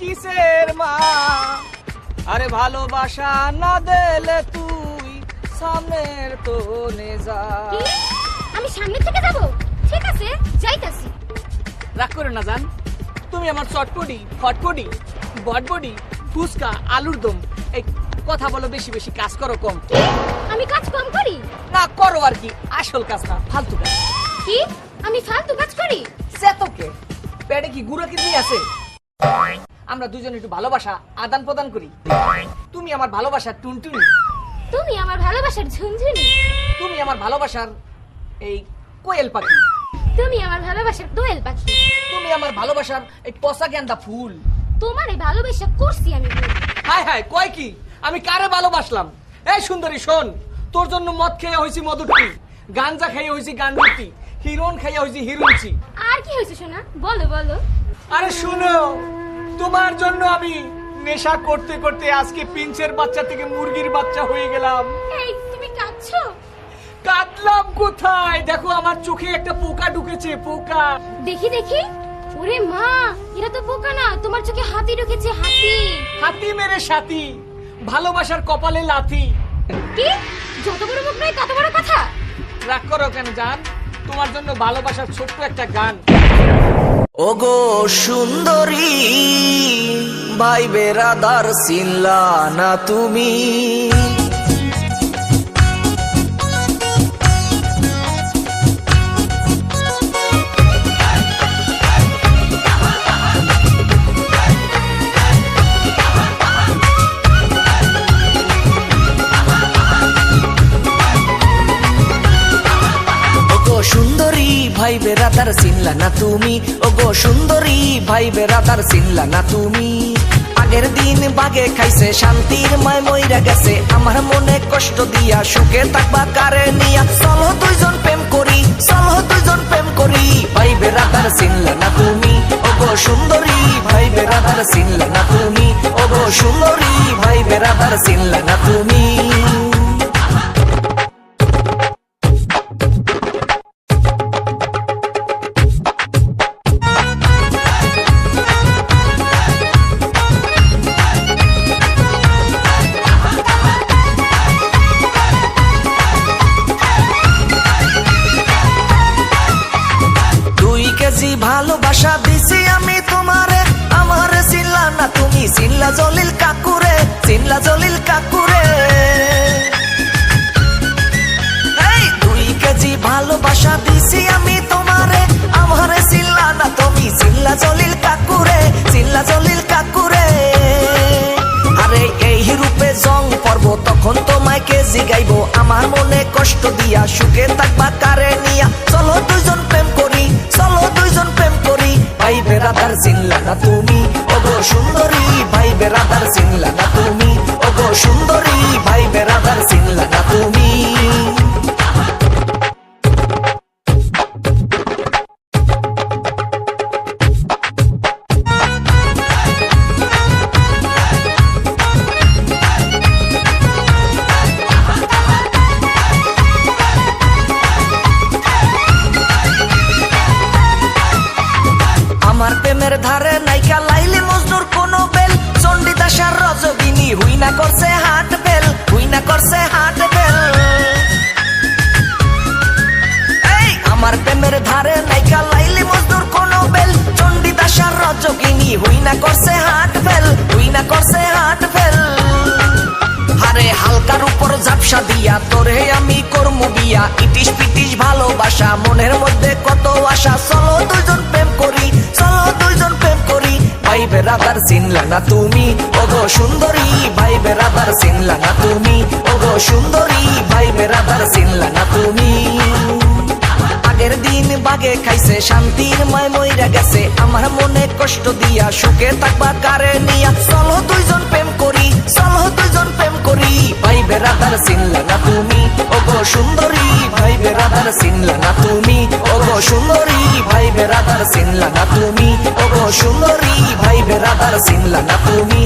কিসের মা? আরে ভালোবাসা না দিলে তুই সামনের তো নে যা আমি সামনে থেকে যাব? ঠিক আছে যাইতাছি। রাগ করে না জান তুমি আমার চটপটি ফটপটি বটবডি ফুচকা আলুর দম এই কথা বলো বেশি বেশি কাজ করো কম। আমি কাজ কম করি? না করো আর কি আসল কাজ না ফালতু কাজ। কি? আমি ফালতু কাজ করি? সে তোকে পেটে কি গুঁড়ো কিডনি আছে? আমরা দুজন একটু ভালোবাসা আদান প্রদান করি। তুমি আমার ভালোবাসার টুনটুনি। তুমি আমার ভালোবাসার ঝুনঝুনি। তুমি আমার ভালোবাসার এই কোয়েল পাখি। তুমি আমার ভালোবাসার দোয়েল পাখি। তুমি আমার ভালোবাসার এই পচা গেন্দা ফুল। তোমার ভালোবাসা করছি আমি। হায় হায় কয় কি? আমি কারে ভালোবাসলাম? এই সুন্দরী শোন তোর জন্য মদ খেয়ে হয়েছি মধুরটি গাঞ্জা খাইয়ে হয়েছি গান্ডুটি হিরোন খাইয়া হয়েছি হিরুনছি আর কি হয়েছে শোনা বলো বলো। আরে শুনো তোমার জন্য আমি নেশা করতে করতে আজকে পিঞ্চের বাচ্চা থেকে মুরগির বাচ্চা হয়ে গেলাম। এই তুমি কাঁদছো? কাটলাম কোথায়? দেখো আমার চোখে একটা পোকা ঢুকেছে পোকা। দেখি দেখি। ওরে মা এরা তো বোকা না তোমার চোখে হাতি ঢুকেছে হাতি। হাতি মেরে সাথী ভালোবাসার কপালে লাথি। কি? যত বড় মুখ নয় তত বড় কথা? রাগ করো কেন জান? তোমার জন্য ভালোবাসার ছোট্ট একটা গান। ওগো সুন্দরী ভাই রাধার চিনলা না তুমি। ভাই বেরাদার চিনলা না তুমি? ওগো সুন্দরী ভাই বেরাদার চিনলা না তুমি? আগের দিন বাগে খাইছে, শান্তির মায় মইরা গেছে। আমার মনে কষ্ট দিয়া সুখে থাকবা কারে নিয়া। চলো দুইজন প্রেম করি, চলো দুইজন প্রেম করি। ভাই বেরাদার চিনলা না তুমি? ওগো সুন্দরী ভাই বেরাদার চিনলা না তুমি? ওগো সুন্দরী ভাই বেরাদার চিনলা না তুমি? চিল্লা জলিল কাকুরে চিল্লা জলিল কাকুরে। দুই কেজি ভালোবাসা দিছি আমি চিনলা না তুমি? ওগো সুন্দরী ভাই বেড়াদার চিনলা না তুমি? ওগো সুন্দরী ভাই বেড়াদার চিনলা না তুমি? আমার প্রেমের ধারে নাইকা লাইলে মজনুর কোন বেল। চণ্ডীদাসার রজবিনী, হুই না করছে হাট বেল, হুই না করছে হাট বেল। আমার প্রেমের ধারে নাইকা লাইলে মজনুর কোন বেল। চণ্ডীদাসার রজবিনী, হুই না করছে হাট বেল, হুই না করছে হাট বেল। হারে, হালকার উপর ঝাপসা দিয়া তোরে আমি কর্ম বিয়া। ইটিস পিটিস ভালোবাসা, মনের মধ্যে কত আশা বেরাদার চিনলা না তুমি। ওগো সুন্দরী ভাই বেরাদার চিনলা না তুমি। ওগো সুন্দরী ভাই বেরাদার চিনলা না তুমি। আগের দিন বাগে খাইছে, শান্তির মায় মইরা গেছে। আমার মনে কষ্ট দিয়া সুখে থাকবা কারে নিয়া। চলো দুইজন প্রেম করি, চলো দুইজন প্রেম করি। ভাই বেরাদার চিনলা না তুমি। ওগো সুন্দরী ভাই বেরাদার চিনলা না তুমি। ওগো সুন্দরী ভাই বেরাদার চিনলা না তুমি। ওগো সুন্দরী ভাই বেরাদার চিনলা না তুমি